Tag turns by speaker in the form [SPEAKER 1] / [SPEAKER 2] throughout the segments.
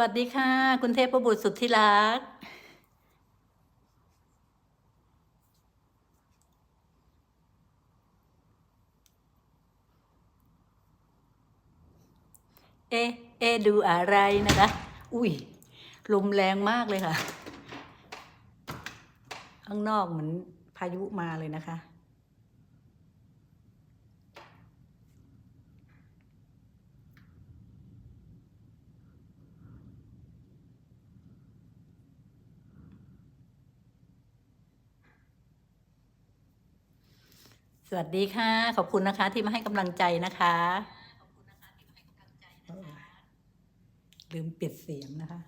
[SPEAKER 1] วัสดีค่ะ คุณเทพบุตรสุดที่รัก เอ เอ ดูอะไรนะคะ อุ้ย ลมแรงมากเลยค่ะ ข้างนอกเหมือนพายุมาเลยนะคะ ส วัสดีค่ะ ขอบคุณนะคะที่มาให้กำลังใจนะคะลืมปิดเสียงนะคะ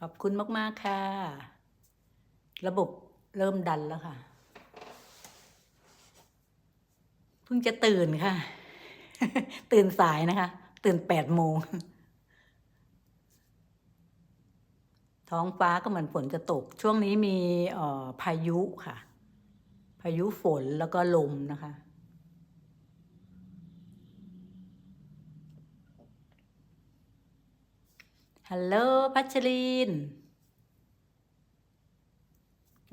[SPEAKER 1] ขอบคุณมากๆค่ะ ระบบเริ่มดันแล้วค่ะ เพิ่งจะตื่นค่ะ ตื่นสายนะคะ ตื่นแปดโมง ท้องฟ้าก็เหมือนฝนจะตก ช่วงนี้มีเอ่อพายุค่ะ พายุฝนแล้วก็ลมนะคะ ฮัลโหลพัชริน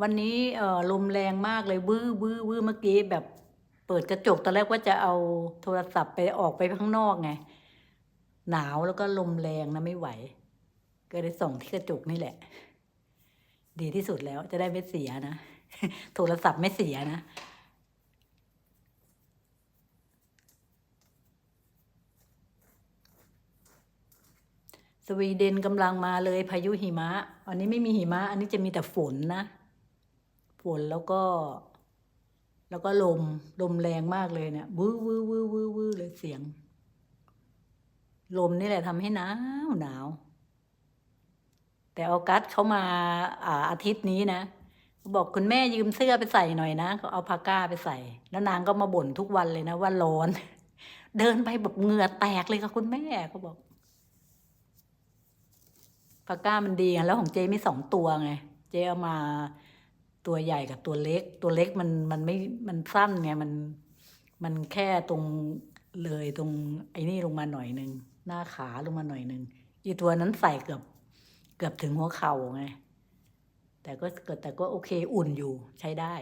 [SPEAKER 1] วันนี้เอ่อลมแรงมากเลยวื้อวื้อวื้อเมื่อกี้แบบเปิดกระจกตอนแรกว่าจะเอาโทรศัพท์ไปออกไปข้างนอกไง หนาวแล้วก็ลมแรงนะไม่ไหว ก็เลยส่องที่กระจกนี่แหละ ดีที่สุดแล้วจะได้ไม่เสียนะ โทรศัพท์ไม่เสียนะ สวีเดนกำลังมาเลยพายุหิมะ อันนี้ไม่มีหิมะ อันนี้จะมีแต่ฝนนะ ฝนแล้วก็ แล้วก็ลม ลมแรงมากเลยเนี่ยวื้อวื้อวื้อวื้อวื้อเลยเสียง ลมนี่แหละทำให้หนาวหนาวแต่ออกัสเขามาอ่าอาทิตย์นี้นะ บอกคุณแม่ยืมเสื้อไปใส่หน่อยนะเขาเอาพาก้าไปใส่ แล้วนางก็มาบ่นทุกวันเลยนะว่าร้อน เดินไปแบบเหงื่อแตกเลยค่ะคุณแม่เขาบอกพาก้ามันดีแล้วของเจมีสองตัวไง เจเอามาตัวใหญ่กับตัวเล็ก ตัวเล็กมันมันไม่มันสั้นไงมันมันแค่ตรงเลยตรงไอ้นี่ลงมาหน่อยหนึ่งหน้าขาลงมาหน่อยหนึ่งอีตัวนั้นใส่เกือบเกือบถึงหัวเข่าไง แต่ก็เกิดแต่ก็โอเคอุ่นอยู่ใช้ได้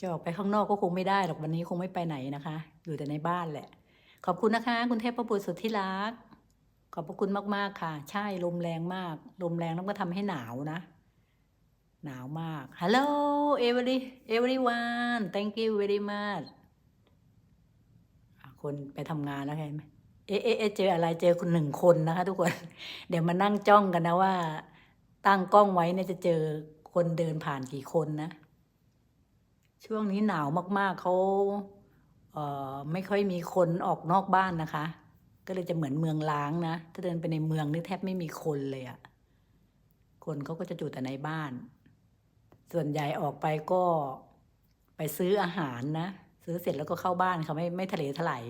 [SPEAKER 1] จะออกไปข้างนอกก็คงไม่ได้หรอกวันนี้คงไม่ไปไหนนะคะ อยู่แต่ในบ้านแหละ ขอบคุณนะคะ คุณเทพประบุตรสุดที่รัก ขอบพระคุณมาก ๆ ค่ะ ใช่ลมแรงมาก ลมแรงแล้วก็ทำให้หนาวนะ หนาวมาก Hello every everyone thank you very much อะ คนไปทำงานแล้วไงเอ๊ะเอ๊ะเอ๊ะเจออะไรเจอคุณหนึ่งคนนะคะ ทุกคน เดี๋ยวมานั่งจ้องกันนะว่า ตั้งกล้องไว้เนี่ยจะเจอคนเดินผ่านกี่คนนะ ช่วงนี้หนาวมากๆเขาเอ่อไม่ค่อยมีคนออกนอกบ้านนะคะ ก็เลยจะเหมือนเมืองล้างนะ ถ้าเดินไปในเมืองนี่แทบไม่มีคนเลยอะคนเขาก็จะอยู่แต่ในบ้าน ส่วนใหญ่ออกไปก็ไปซื้ออาหารนะ ซื้อเสร็จแล้วก็เข้าบ้านเขาไม่ไม่ทะเลถลาย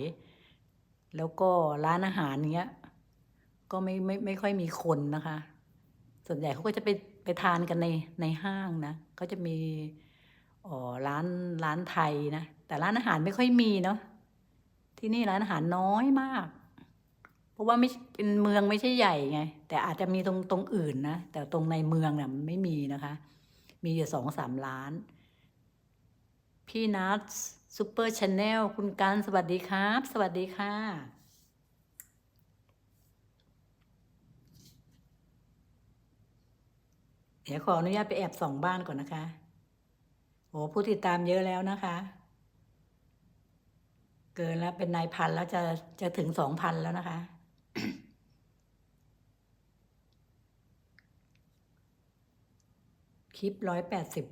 [SPEAKER 1] แล้วก็ร้านอาหารเนี้ย ก็ไม่ไม่ไม่ค่อยมีคนนะคะ ส่วนใหญ่เขาก็จะไปไปทานกันในในห้างนะเขาจะมีอ๋อร้านร้านไทยนะแต่ร้านอาหารไม่ค่อยมีเนาะที่นี่ร้านอาหารน้อยมาก เพราะว่าไม่เป็นเมืองไม่ใช่ใหญ่ไง แต่อาจจะมีตรงตรงอื่นนะแต่ตรงในเมืองน่ะไม่มีนะคะ มีอยู่สองสามร้านพี่นัท ซูเปอร์ชาแนลคุณการสวัสดีครับ สวัสดีค่ะ เดี๋ยวขออนุญาตไปแอบส่องบ้านก่อนนะคะโอ้ผู้ติดตามเยอะแล้วนะคะ เกินแล้วเป็นนายพันแล้วจะจะถึงสองพันแล้วนะคะคลิปร้อยแปดสิบ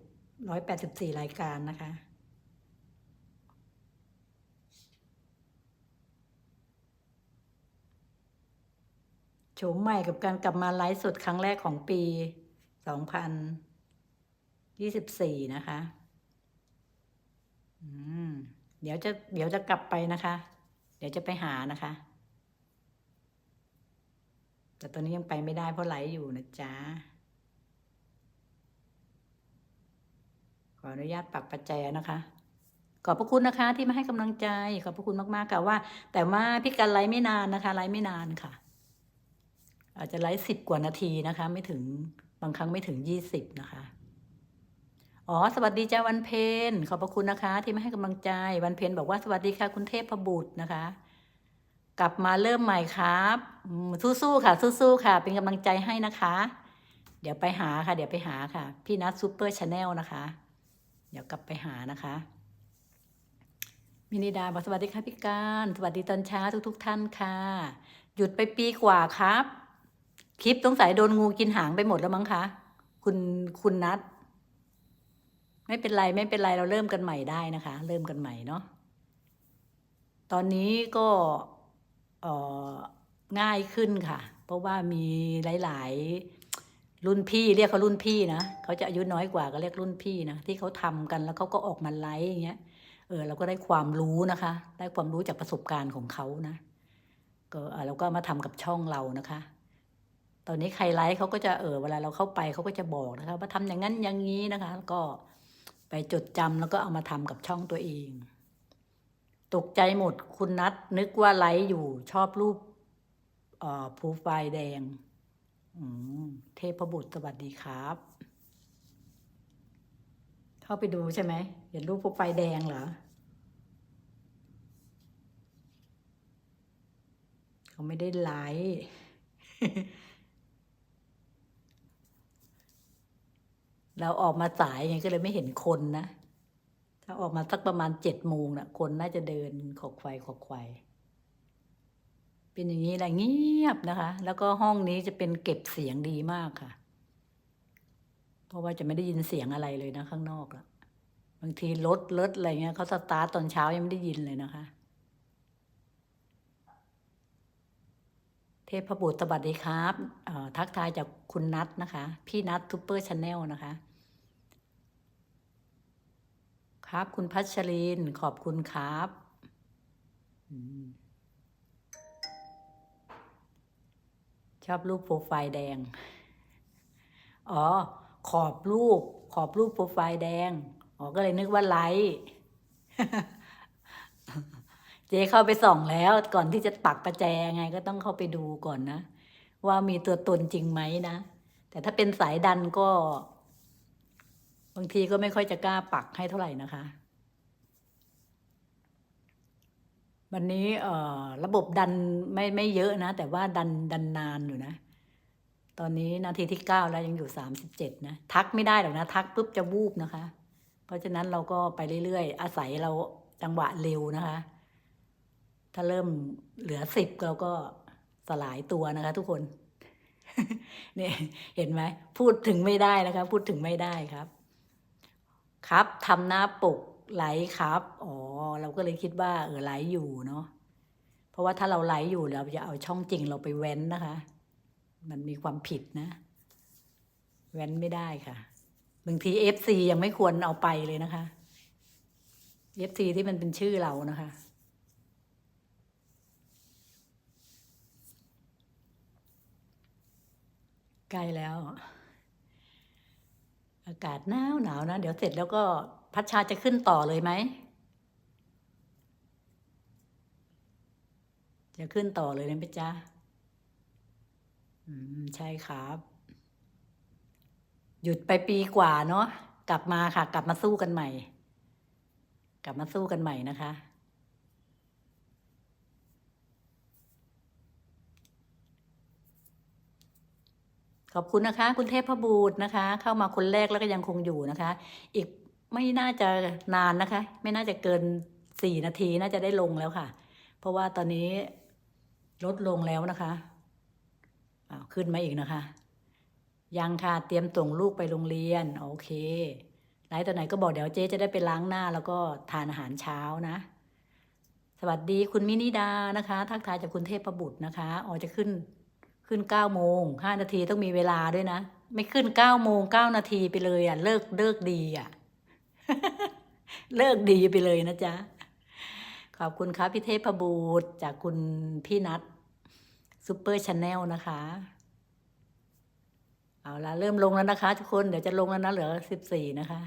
[SPEAKER 1] ร้อยแปดสิบสี่รายการนะคะ โฉมใหม่กับการกลับมาไลฟ์สดครั้งแรกของปีสองพันยี่สิบสี่นะคะอืมเดี๋ยวจะเดี๋ยวจะกลับไปนะคะ เดี๋ยวจะไปหานะคะ แต่ตอนนี้ยังไปไม่ได้เพราะไลฟ์อยู่นะจ๊ะ ขออนุญาตปักปัจแจนะคะขอบพระคุณนะคะที่มาให้กำลังใจ ขอบพระคุณมากๆค่ะว่า แต่ว่าพี่กันไลฟ์ไม่นานนะคะไลฟ์ไม่นานค่ะ อาจจะไลฟ์สิบกว่านาทีนะคะ ไม่ถึงบางครั้งไม่ถึงยี่สิบนะคะ อ๋อ สวัสดีจ้าวันเพ็ญขอบพระคุณนะคะ ที่มาให้กำลังใจวันเพ็ญบอกว่าสวัสดีค่ะ คุณเทพบุตรนะคะ กลับมาเริ่มใหม่ครับสู้ๆค่ะ สู้ๆค่ะ เป็นกำลังใจให้นะคะ เดี๋ยวไปหาค่ะ เดี๋ยวไปหาค่ะ พี่นัทซูเปอร์ชาแนลนะคะ เดี๋ยวกลับไปหานะคะมินิดาบอกสวัสดีค่ะพี่การ สวัสดีตอนเช้าทุก ๆ ท่านค่ะ หยุดไปปีกว่าครับ คลิปสงสัยโดนงูกินหางไปหมดแล้วมั้งคะ คุณคุณนัทไม่เป็นไรไม่เป็นไรเราเริ่มกันใหม่ได้นะคะ เริ่มกันใหม่เนาะตอนนี้ก็ง่ายขึ้นค่ะ เพราะว่ามีหลาย ๆ รุ่นพี่เรียกเขารุ่นพี่นะเขาจะอายุน้อยกว่าก็เรียกรุ่นพี่นะที่เขาทำกันแล้วเขาก็ออกมาไลฟ์อย่างเงี้ยเออเราก็ได้ความรู้นะคะ ได้ความรู้จากประสบการณ์ของเขานะก็เราก็มาทำกับช่องเรานะคะ ตอนนี้ใครไลฟ์เขาก็จะเออเวลาเราเข้าไปเขาก็จะบอกนะคะว่าทำอย่างนั้นอย่างนี้นะคะ ก็ไปจดจำแล้วก็เอามาทำกับช่องตัวเอง ตกใจหมดคุณนัทนึกว่าไลฟ์อยู่ชอบรูปเอ่อโปรไฟแดงอืมเทพบุตรสวัสดีครับ เข้าไปดูใช่ไหมเห็นรูปโปรไฟแดงเหรอเขาไม่ได้ไลฟ์ เราออกมาสายไงก็เลยไม่เห็นคนนะ ถ้าออกมาสักประมาณเจ็ดโมงนะคนน่าจะเดินขอกไฟขอกไฟเป็นอย่างนี้แหละเงียบนะคะ แล้วก็ห้องนี้จะเป็นเก็บเสียงดีมากค่ะ เพราะว่าจะไม่ได้ยินเสียงอะไรเลยนะข้างนอกอะบางทีรถรถอะไรเงี้ยเขาสตาร์ตตอนเช้ายังไม่ได้ยินเลยนะคะ เทพบุตรสวัสดีครับทักทายจากคุณนัทนะคะ พี่นัททูเปอร์ชาแนลนะคะ ครับ คุณพัชรินขอบคุณครับชอบรูปโปรไฟล์แดง อ๋อ ขอบรูป ขอบรูปโปรไฟล์แดง อ๋อ ก็เลยนึกว่าไลค์เจ๊เข้าไปส่องแล้ว ก่อนที่จะปักประแจไงก็ต้องเข้าไปดูก่อนนะ ว่ามีตัวตนจริงไหมนะ แต่ถ้าเป็นสายดันก็ บางทีก็ไม่ค่อยจะกล้าปักให้เท่าไหร่นะคะ วันนี้เอ่อระบบดันไม่ไม่เยอะนะ แต่ว่าดันดันนานอยู่นะ ตอนนี้นาทีที่เก้าแล้วยังอยู่สามสิบเจ็ดนะ ทักไม่ได้หรอกนะ ทักปุ๊บจะวูบนะคะ เพราะฉะนั้นเราก็ไปเรื่อยๆ อาศัยเราจังหวะเร็วนะคะ ถ้าเริ่มเหลือสิบเราก็สลายตัวนะคะ ทุกคนเนี่ยเห็นไหมพูดถึงไม่ได้นะคะ พูดถึงไม่ได้ครับ ครับทำหน้าปกไลฟ์ครับอ๋อเราก็เลยคิดว่าเออไลฟ์อยู่เนาะเพราะว่าถ้าเราไลฟ์อยู่เราจะเอาช่องจริงเราไปแว้นนะคะ มันมีความผิดนะแว้นไม่ได้ค่ะบางทีเอฟซียังไม่ควรเอาไปเลยนะคะเอฟซีที่มันเป็นชื่อเรานะคะ ใกล้แล้ว อากาศหนาวหนาวนะ เดี๋ยวเสร็จแล้วก็พัชชาจะขึ้นต่อเลยไหม จะขึ้นต่อเลยนะพี่จ๊ะอืมใช่ครับ หยุดไปปีกว่าเนาะกลับมาค่ะ กลับมาสู้กันใหม่ กลับมาสู้กันใหม่นะคะ ข อบคุณนะคะ คุณเทพบูตรนะคะ เข้ามาคนแรกแล้วก็ยังคงอยู่นะคะ อีกไม่น่าจะนานนะคะ ไม่น่าจะเกินสี่นาทีน่าจะได้ลงแล้วค่ะ เพราะว่าตอนนี้ลดลงแล้วนะคะอ้าวขึ้นมาอีกนะคะ ยังค่ะเตรียมส่งลูกไปโรงเรียน โอเคไหนตัวไหนก็บอกเดี๋ยวเจ๊จะได้ไปล้างหน้าแล้วก็ทานอาหารเช้านะ สวัสดีคุณมินิดานะคะ ทักทายจากคุณเทพประบุตรนะคะอ๋อจะขึ้น ขึ้นเก้าโมงห้านาทีต้องมีเวลาด้วยนะ ไม่ขึ้นเก้าโมงเก้านาทีไปเลยอะ เลิกเลิกดีอะ เลิกดีไปเลยนะจ๊ะ ขอบคุณครับพี่เทพบูตรจากคุณพี่นัทซูเปอร์ชาแนลนะคะ เอาละเริ่มลงแล้วนะคะ ทุกคนเดี๋ยวจะลงแล้วนะเหลือสิบสี่นะคะ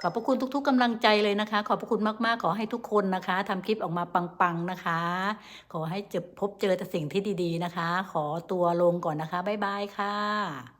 [SPEAKER 1] ขอบพระคุณทุกๆกำลังใจเลยนะคะ ขอบพระคุณมากๆ ขอให้ทุกคนนะคะทำคลิปออกมาปังๆนะคะ ขอให้เจอพบเจอแต่สิ่งที่ดีๆนะคะ ขอตัวลงก่อนนะคะ บ๊ายบายค่ะ